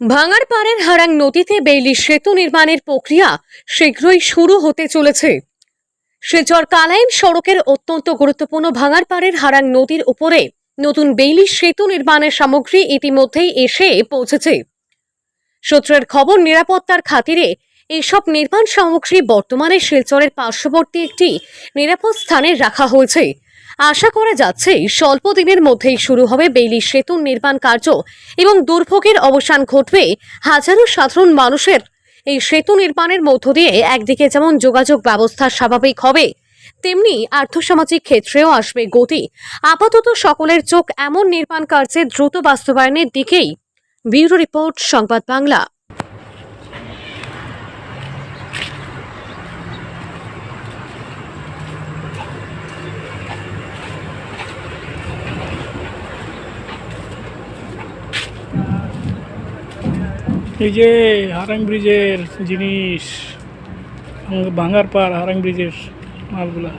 ভাঙার পাড়ের হারাং নদীতে বেইলি সেতু নির্মাণের প্রক্রিয়া শীঘ্রই শুরু হতে চলেছে। শিলচর কালাইন সড়কের অত্যন্ত গুরুত্বপূর্ণ ভাঙার পাড়ের হারাং নদীর উপরে নতুন বেইলি সেতু নির্মাণের সামগ্রী ইতিমধ্যেই এসে পৌঁছেছে। সূত্রের খবর, নিরাপত্তার খাতিরে এসব নির্মাণ সামগ্রী বর্তমানে শিলচরের পার্শ্ববর্তী একটি নিরাপদ স্থানে রাখা হয়েছে। আশা করা যাচ্ছে স্বল্প দিনের মধ্যেই শুরু হবে বেইলি সেতু নির্মাণ কার্য এবং দুর্ভোগের অবসান ঘটবে হাজারো সাধারণ মানুষের। এই সেতু নির্মাণের মধ্য দিয়ে একদিকে যেমন যোগাযোগ ব্যবস্থা স্বাভাবিক হবে, তেমনি আর্থসামাজিক ক্ষেত্রেও আসবে গতি। আপাতত সকলের চোখ এমন নির্মাণ কার্যের দ্রুত বাস্তবায়নের দিকেই। ব্যুরো রিপোর্ট, সংবাদ বাংলা। এই যে হারাং ব্রিজের জিনিস ভাঙ- ভাঙার পার হারাং ব্রিজের মালগুলা।